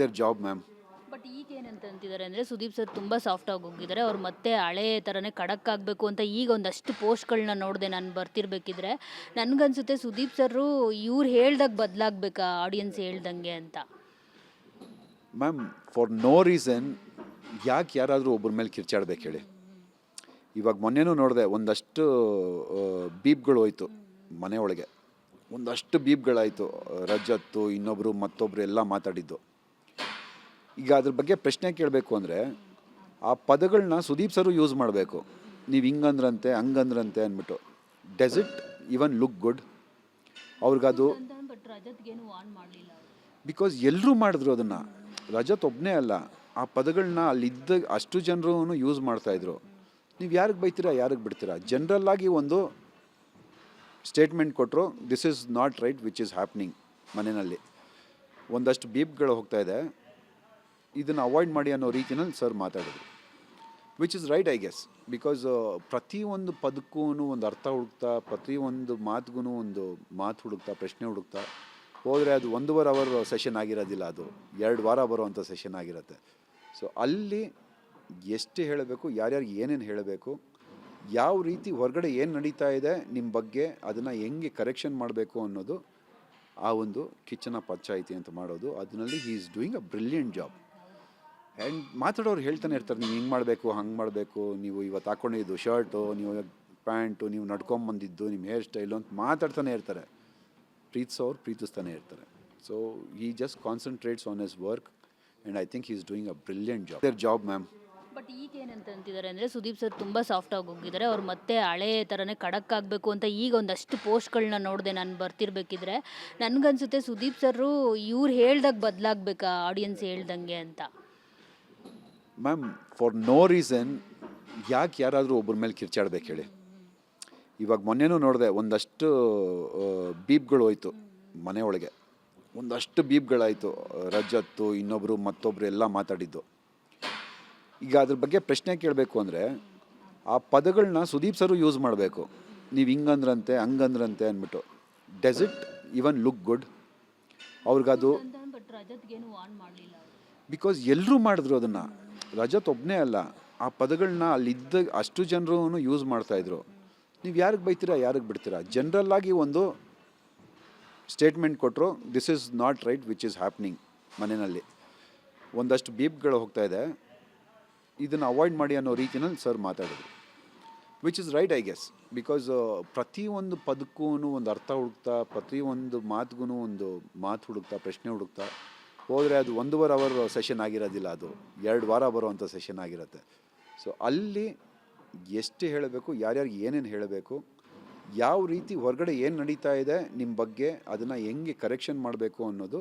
There job ma'am but ಈಗ ಏನಂತ ಅಂತಿದ್ದಾರೆ ಅಂದರೆ ಸುದೀಪ್ ಸರ್ ತುಂಬ ಸಾಫ್ಟ್ ಆಗಿ ಹೋಗಿದ್ದಾರೆ. ಅವ್ರು ಮತ್ತೆ ಹಳೆ ಥರನೇ ಖಡಕ್ ಆಗಬೇಕು ಅಂತ ಈಗ ಒಂದಷ್ಟು ಪೋಸ್ಟ್ಗಳನ್ನ ನೋಡಿದೆ ನಾನು ಬರ್ತಿರ್ಬೇಕಿದ್ರೆ ನನಗನ್ಸುತ್ತೆ ಸುದೀಪ್ ಸರ್ ಇವ್ರು ಹೇಳ್ದಾಗ ಬದಲಾಗಬೇಕಾ ಆಡಿಯನ್ಸ್ ಹೇಳ್ದಂಗೆ ಅಂತ? ಮ್ಯಾಮ್ ಫಾರ್ ನೋ ರೀಸನ್ ಯಾಕೆ ಯಾರಾದರೂ ಒಬ್ಬರ ಮೇಲೆ ಕಿರ್ಚಾಡ್ಬೇಕು ಹೇಳಿ. ಇವಾಗ ಮೊನ್ನೆನೂ ನೋಡಿದೆ ಒಂದಷ್ಟು ಬೀಪ್ಗಳು ಹೋಯ್ತು ಮನೆ ಒಳಗೆ. ಒಂದಷ್ಟು ಬೀಪ್ಗಳಾಯಿತು. ರಜತ್ತು ಇನ್ನೊಬ್ಬರು ಮತ್ತೊಬ್ಬರು ಎಲ್ಲ ಮಾತಾಡಿದ್ದು. ಈಗ ಅದ್ರ ಬಗ್ಗೆ ಪ್ರಶ್ನೆ ಕೇಳಬೇಕು ಅಂದರೆ ಆ ಪದಗಳನ್ನ ಸುದೀಪ್ ಸರು ಯೂಸ್ ಮಾಡಬೇಕು. ನೀವು ಹಿಂಗಂದ್ರಂತೆ, ಹಂಗಂದ್ರಂತೆ ಅಂದ್ಬಿಟ್ಟು. Does it even look good ಅವ್ರಿಗದು because ಎಲ್ಲರೂ ಮಾಡಿದ್ರು ಅದನ್ನು. ರಜತ್ ಒಬ್ಬನೇ ಅಲ್ಲ. ಆ ಪದಗಳನ್ನ ಅಲ್ಲಿದ್ದ ಅಷ್ಟು ಜನರು ಯೂಸ್ ಮಾಡ್ತಾಯಿದ್ರು ನೀವು ಯಾರಿಗೆ ಬೈತೀರಾ, ಯಾರಿಗೆ ಬಿಡ್ತೀರಾ? ಜನ್ರಲ್ಲಾಗಿ ಒಂದು ಸ್ಟೇಟ್ಮೆಂಟ್ ಕೊಟ್ಟರು this is not right which is happening ಮನೆಯಲ್ಲಿ. ಒಂದಷ್ಟು ಬೀಪ್ಗಳು ಹೋಗ್ತಾ ಇದೆ. ಇದನ್ನು ಅವಾಯ್ಡ್ ಮಾಡಿ ಅನ್ನೋ ರೀತಿಯಲ್ಲಿ ಸರ್ ಮಾತಾಡಿದ್ರು. Which is right I guess because ಪ್ರತಿಯೊಂದು ಪದಕ್ಕೂ ಒಂದು ಅರ್ಥ ಹುಡುಕ್ತಾ, ಪ್ರತಿಯೊಂದು ಮಾತಿಗೂ ಒಂದು ಮಾತು ಹುಡುಕ್ತಾ, ಪ್ರಶ್ನೆ ಹುಡುಕ್ತಾ, ಹೋದರೆ ಅದು ಒಂದೂವರೆ ಅವರ್ ಸೆಷನ್ ಆಗಿರೋದಿಲ್ಲ ಅದು. ಎರಡು ವಾರ ಬರುವಂಥ ಸೆಷನ್ ಆಗಿರುತ್ತೆ. ಸೊ ಅಲ್ಲಿ ಎಷ್ಟು ಹೇಳಬೇಕು, ಯಾರ್ಯಾರಿಗೆ ಏನೇನು ಹೇಳಬೇಕು, ಯಾವ ರೀತಿ ಹೊರಗಡೆ ಏನು ನಡೀತಾ ಇದೆ ನಿಮ್ಮ ಬಗ್ಗೆ ಅದನ್ನು ಹೆಂಗೆ ಕರೆಕ್ಷನ್ ಮಾಡಬೇಕು ಅನ್ನೋದು ಆ ಒಂದು ಕಿಚನ ಪಂಚಾಯಿತಿ ಅಂತ ಮಾಡೋದು. ಅದರಲ್ಲಿ he is doing a brilliant job and ಮಾತಾಡೋರು ಹೇಳ್ತಾನೆ ಇರ್ತಾರೆ, ನೀವು ಹಿಂಗೆ ಮಾಡಬೇಕು, ಹಂಗೆ ಮಾಡಬೇಕು, ನೀವು ಇವತ್ತು ಹಾಕ್ಕೊಂಡಿದ್ದು ಶರ್ಟು, ನೀವು ಪ್ಯಾಂಟು, ನೀವು ನಡ್ಕೊಂಬಂದಿದ್ದು ನಿಮ್ಮ ಹೇರ್ ಸ್ಟೈಲು ಅಂತ ಮಾತಾಡ್ತಾನೆ ಇರ್ತಾರೆ. ಪ್ರೀತಿಸೋರು ಪ್ರೀತಿಸ್ತಾನೆ ಇರ್ತಾರೆ. ಸೊ ಈ just concentrates on his work and I think is doing a brilliant job there job ma'am but ಈಗ ಏನಂತ ಅಂತಿದ್ದಾರೆ ಅಂದರೆ ಸುದೀಪ್ ಸರ್ ತುಂಬ ಸಾಫ್ಟ್ ಆಗಿ ಹೋಗಿದ್ದಾರೆ. ಅವ್ರು ಮತ್ತೆ ಹಳೆ ಥರನೇ ಖಡಕ್ ಆಗಬೇಕು ಅಂತ ಈಗ ಒಂದಷ್ಟು ಪೋಸ್ಟ್ಗಳನ್ನ ನೋಡಿದೆ ನಾನು ಬರ್ತಿರ್ಬೇಕಿದ್ರೆ ನನಗನ್ಸುತ್ತೆ ಸುದೀಪ್ ಸರ್ ಇವ್ರು ಹೇಳ್ದಾಗ ಬದಲಾಗಬೇಕಾ ಆಡಿಯನ್ಸ್ ಹೇಳ್ದಂಗೆ ಅಂತ. ಮ್ಯಾಮ್ ಫಾರ್ ನೋ ರೀಸನ್ ಯಾಕೆ ಯಾರಾದರೂ ಒಬ್ಬರ ಮೇಲೆ ಕಿರ್ಚಾಡ್ಬೇಕು ಹೇಳಿ ಇವಾಗ ಮೊನ್ನೆನೂ ನೋಡಿದೆ ಒಂದಷ್ಟು ಬೀಪ್ಗಳು ಹೋಯ್ತು ಮನೆ ಒಳಗೆ. ಒಂದಷ್ಟು ಬೀಪ್ಗಳಾಯಿತು ರಜತ್ತು ಇನ್ನೊಬ್ಬರು ಮತ್ತೊಬ್ಬರು ಎಲ್ಲ ಮಾತಾಡಿದ್ದು. ಈಗ ಅದ್ರ ಬಗ್ಗೆ ಪ್ರಶ್ನೆ ಕೇಳಬೇಕು ಅಂದರೆ ಆ ಪದಗಳನ್ನ ಸುದೀಪ್ ಸರು ಯೂಸ್ ಮಾಡಬೇಕು. ನೀವು ಹಿಂಗಂದ್ರಂತೆ ಹಂಗಂದ್ರಂತೆ ಅಂದ್ಬಿಟ್ಟು does it even look good ಅವ್ರಿಗದು because ಎಲ್ಲರೂ ಮಾಡಿದ್ರು ಅದನ್ನು. ರಜತ್ ಒಬ್ಬನೇ ಅಲ್ಲ. ಆ ಪದಗಳನ್ನ ಅಲ್ಲಿದ್ದ ಅಷ್ಟು ಜನರು ಯೂಸ್ ಮಾಡ್ತಾಯಿದ್ರು ನೀವು ಯಾರಿಗೆ ಬೈತೀರಾ, ಯಾರಿಗೆ ಬಿಡ್ತೀರಾ? ಜನರಲ್ ಆಗಿ ಒಂದು ಸ್ಟೇಟ್ಮೆಂಟ್ ಕೊಟ್ಟರು this is not right which is happening ಮನೆಯಲ್ಲಿ. ಒಂದಷ್ಟು ಬೀಪ್ಗಳು ಹೋಗ್ತಾ ಇದೆ. ಇದನ್ನು ಅವಾಯ್ಡ್ ಮಾಡಿ ಅನ್ನೋ ರೀತಿಯಲ್ಲಿ ಸರ್ ಮಾತಾಡಿದ್ರು. Which is right I guess because ಪ್ರತಿಯೊಂದು ಪದಕ್ಕೂ ಒಂದು ಅರ್ಥ ಹುಡುಕ್ತಾ ಪ್ರತಿಯೊಂದು ಮಾತಿಗೂ ಒಂದು ಮಾತು ಹುಡುಕ್ತಾ, ಪ್ರಶ್ನೆ ಹುಡುಕ್ತಾ ಹೋದರೆ ಅದು ಒಂದೂವರೆ ಅವರ್ ಸೆಷನ್ ಆಗಿರೋದಿಲ್ಲ ಅದು. ಎರಡು ವಾರ ಬರುವಂಥ ಸೆಷನ್ ಆಗಿರುತ್ತೆ. ಸೊ ಅಲ್ಲಿ ಎಷ್ಟು ಹೇಳಬೇಕು, ಯಾರ್ಯಾರಿಗೆ ಏನೇನು ಹೇಳಬೇಕು, ಯಾವ ರೀತಿ ಹೊರಗಡೆ ಏನು ನಡೀತಾ ಇದೆ ನಿಮ್ಮ ಬಗ್ಗೆ ಅದನ್ನು ಹೆಂಗೆ ಕರೆಕ್ಷನ್ ಮಾಡಬೇಕು ಅನ್ನೋದು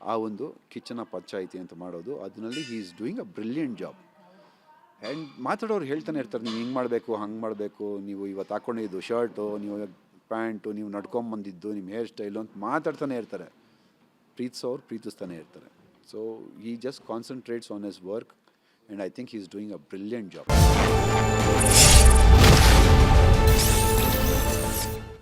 ಆ ಒಂದು ಕಿಚನ ಪಂಚಾಯಿತಿ ಅಂತ ಮಾಡೋದು. ಅದರಲ್ಲಿ he is doing a brilliant job and ಮಾತಾಡೋರು ಹೇಳ್ತಾನೆ ಇರ್ತಾರೆ, ನೀವು ಹಿಂಗೆ ಮಾಡಬೇಕು, ಹಂಗೆ ಮಾಡಬೇಕು, ನೀವು ಇವತ್ತು ಹಾಕ್ಕೊಂಡಿದ್ದು ಶರ್ಟು ನೀವು ಪ್ಯಾಂಟು, ನೀವು ನಡ್ಕೊಂಬಂದಿದ್ದು ನಿಮ್ಮ ಹೇರ್ ಸ್ಟೈಲು ಅಂತ ಮಾತಾಡ್ತಾನೆ ಇರ್ತಾರೆ. ಪ್ರೀತಿಸೋರು ಪ್ರೀತಿಸ್ತಾನೆ ಇರ್ತಾರೆ ಸೊ ಈ just concentrates on his work and I think he is doing a brilliant job